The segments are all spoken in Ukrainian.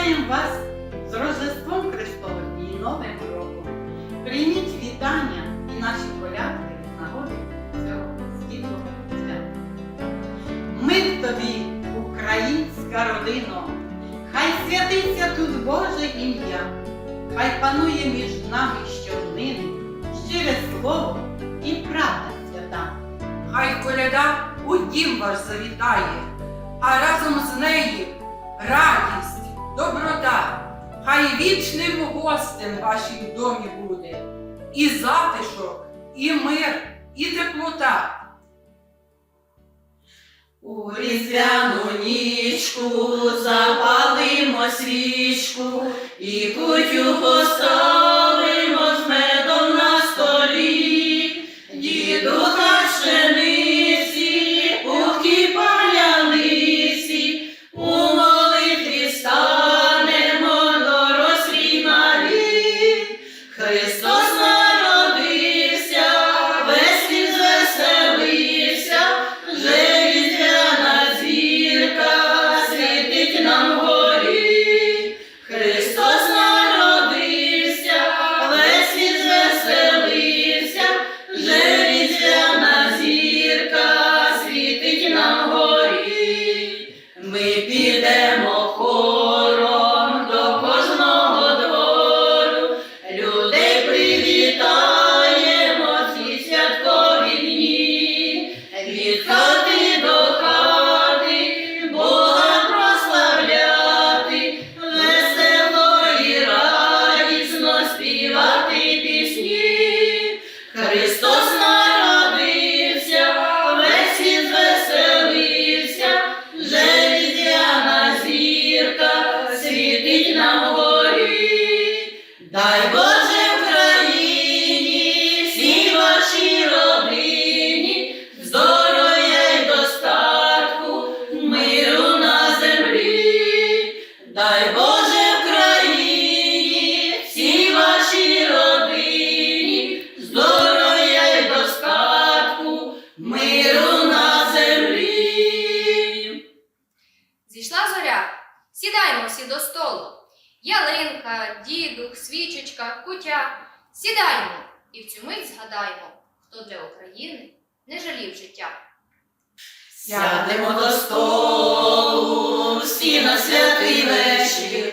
Вітаємо вас з Рождеством Христовим і Новим роком. Прийміть вітання і наші колядки з нагоди цього світлого свята. Мир тобі, українська родино, хай святиться тут Боже ім'я, хай панує між нами щоднини, щире слово і правда свята. Хай коляда у дім ваш завітає, а разом з нею радість, доброта, хай вічним гостем вашій домі буде, і затишок, і мир, і теплота. У різдвяну нічку запалимо свічку і кутю поставимо від хати до хати, Бога прославляти, весело радісно співати пісні. Христос народився, весь світ звеселився, вже зірка світить на горі. Дай Боже Сідаємо і в цю мить згадаємо, хто для України не жалів життя. Сядемо до столу, всі на святий вечір,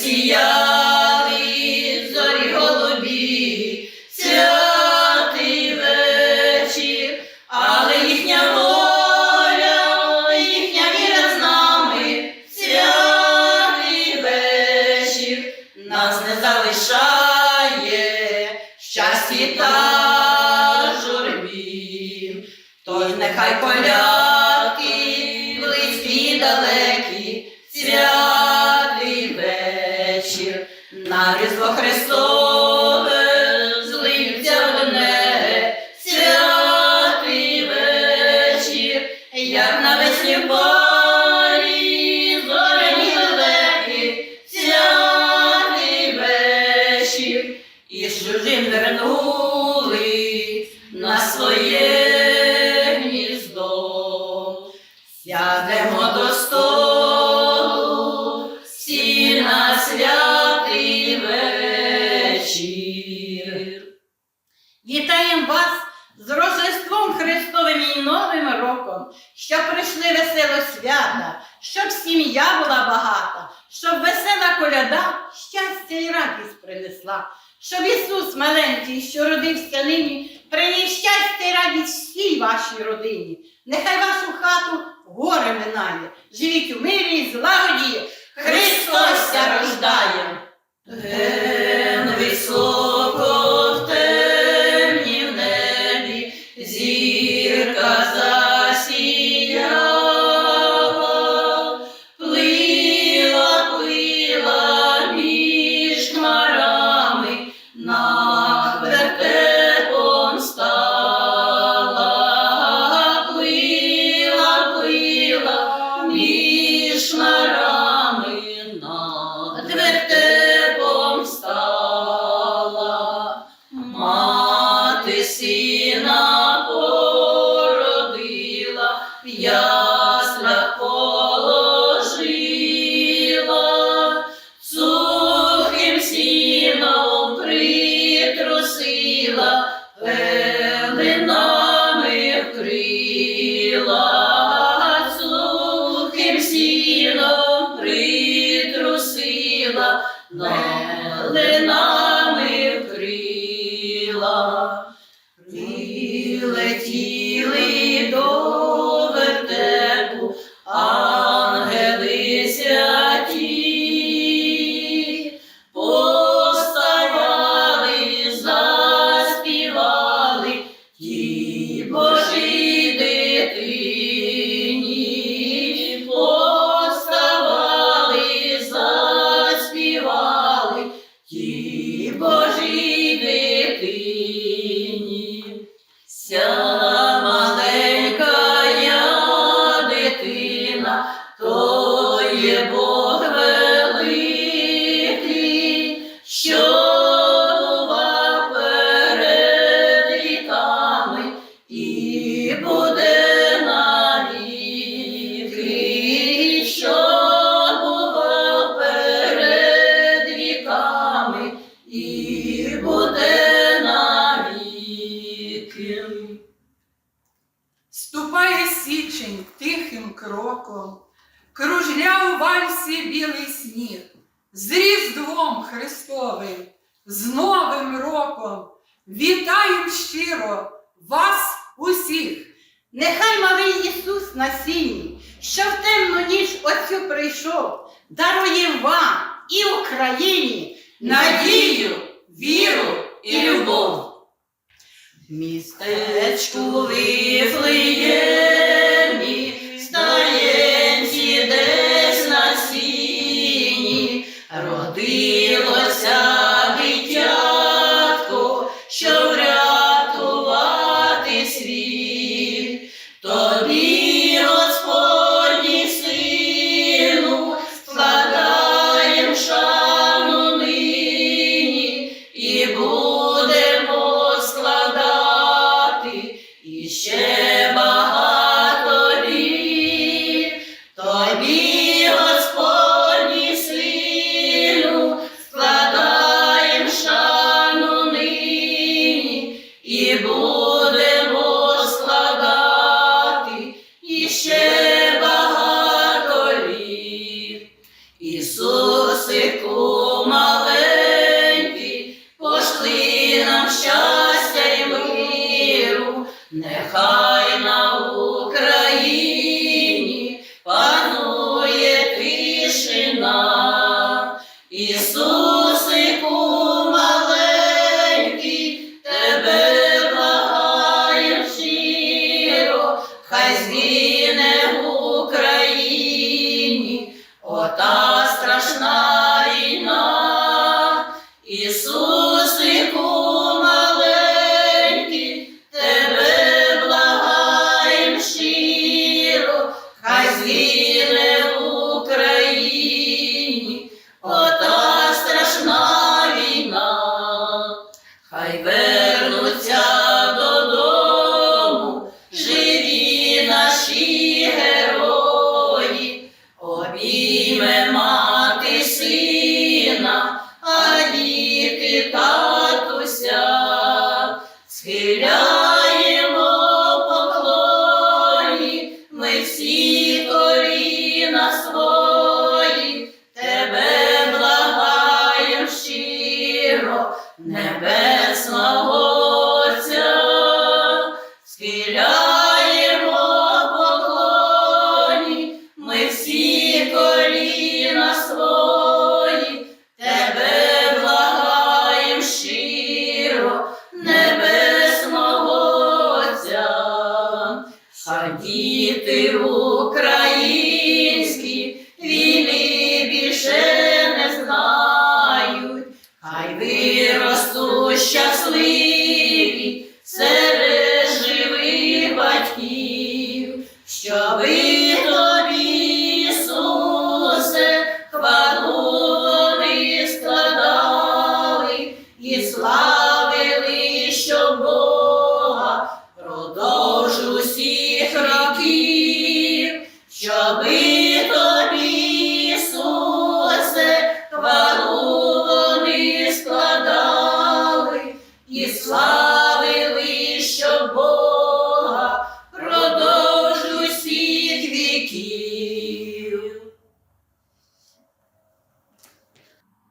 відсіяли зорі голубі, святий вечір, але їхня воля, їхня віра з нами, святий вечір нас не залишає щастя та журбі. Тож нехай поляки, Вітаємо вас з Рождеством Христовим і Новим роком, щоб прийшли весело свята, щоб сім'я була багата, щоб весела коляда щастя і радість принесла, щоб Ісус маленький, що родився нині, приніс щастя і радість всій вашій родині. Нехай вашу хату горе минає, живіть у мирі і злагоді, Христос рождає. Ген високо beloved. нині. Різдвом Христовим, з Новим роком вітаю щиро вас усіх. Нехай малий Ісус на сіні, що в темну ніч Отцю прийшов, дарує вам і Україні надію, віру і любов. Містечку Вифлеємі Нехай на Україні панує тишина, Ісусику маленький, хай згине в Україні. хай вернуться додому, живі наші герої, обійме мати сина, а діти татуся, схиляємо поклоні ми всі. Щоби